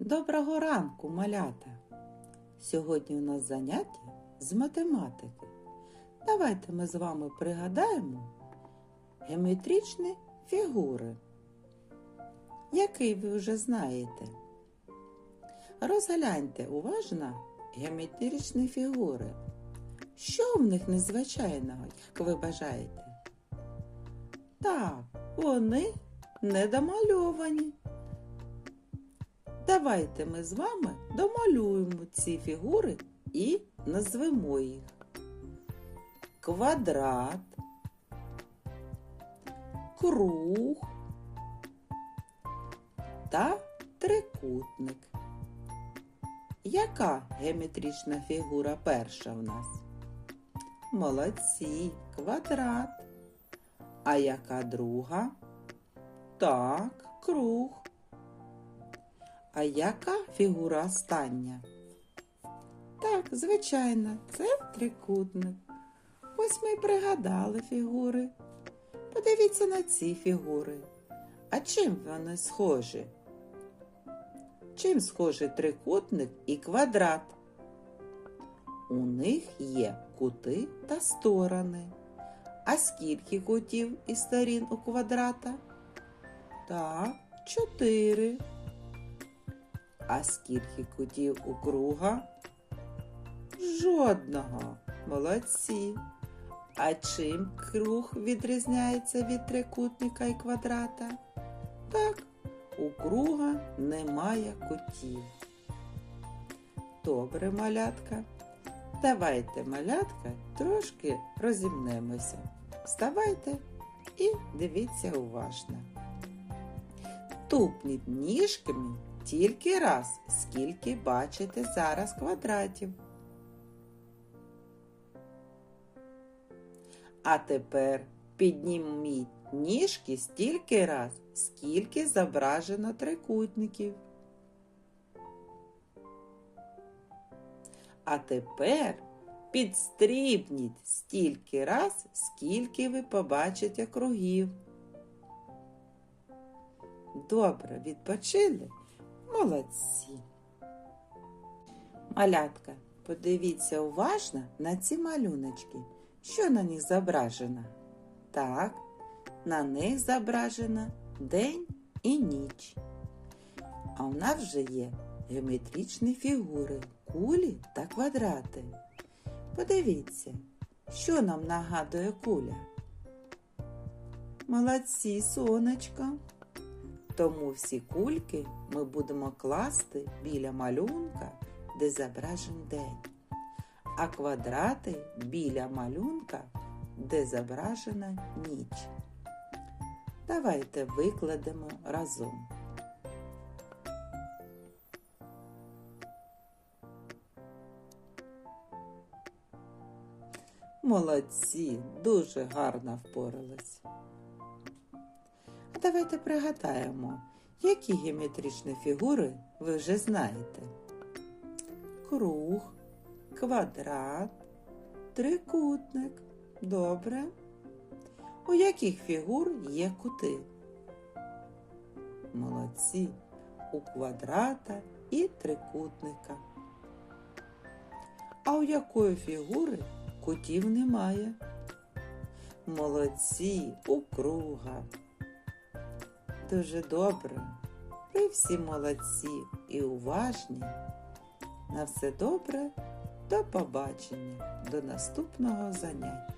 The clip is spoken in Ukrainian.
Доброго ранку, малята! Сьогодні у нас заняття з математики. Давайте ми з вами пригадаємо геометричні фігури, який ви вже знаєте. Розгляньте уважно геометричні фігури. Що в них незвичайного, як ви бажаєте? Так, вони недомальовані. Давайте ми з вами домалюємо ці фігури і назвемо їх. Квадрат, круг та трикутник. Яка геометрична фігура перша в нас? Молодці, квадрат. А яка друга? Так, круг. А яка фігура остання? Так, звичайно, це трикутник. Ось ми й пригадали фігури. Подивіться на ці фігури. А чим вони схожі? Чим схожі трикутник і квадрат? У них є кути та сторони. А скільки кутів і сторін у квадрата? Так, чотири. А скільки кутів у круга? Жодного. Молодці. А чим круг відрізняється від трикутника і квадрата? Так, у круга немає кутів. Добре, малятка. Давайте, малятка, трошки розімнемося. Вставайте і дивіться уважно. Тупніть ніжками тільки раз, скільки бачите зараз квадратів. А тепер підніміть ніжки стільки раз, скільки зображено трикутників. А тепер підстрібніть стільки раз, скільки ви побачите кругів. Добре, відпочили? Молодці. Малятка, подивіться уважно на ці малюночки. Що на них зображено? Так, на них зображено день і ніч. А в нас вже є геометричні фігури, кулі та квадрати. Подивіться, що нам нагадує куля. Молодці, сонечко. Тому всі кульки ми будемо класти біля малюнка, де зображен день, а квадрати біля малюнка, де зображена ніч. Давайте викладемо разом. Молодці, дуже гарно впорались. Давайте пригадаємо, які геометричні фігури ви вже знаєте. Круг, квадрат, трикутник. Добре. У яких фігур є кути? Молодці. У квадрата і трикутника. А у якої фігури кутів немає? Молодці у круга. Дуже добре. Ви всі молодці і уважні. На все добре. До побачення, до наступного заняття.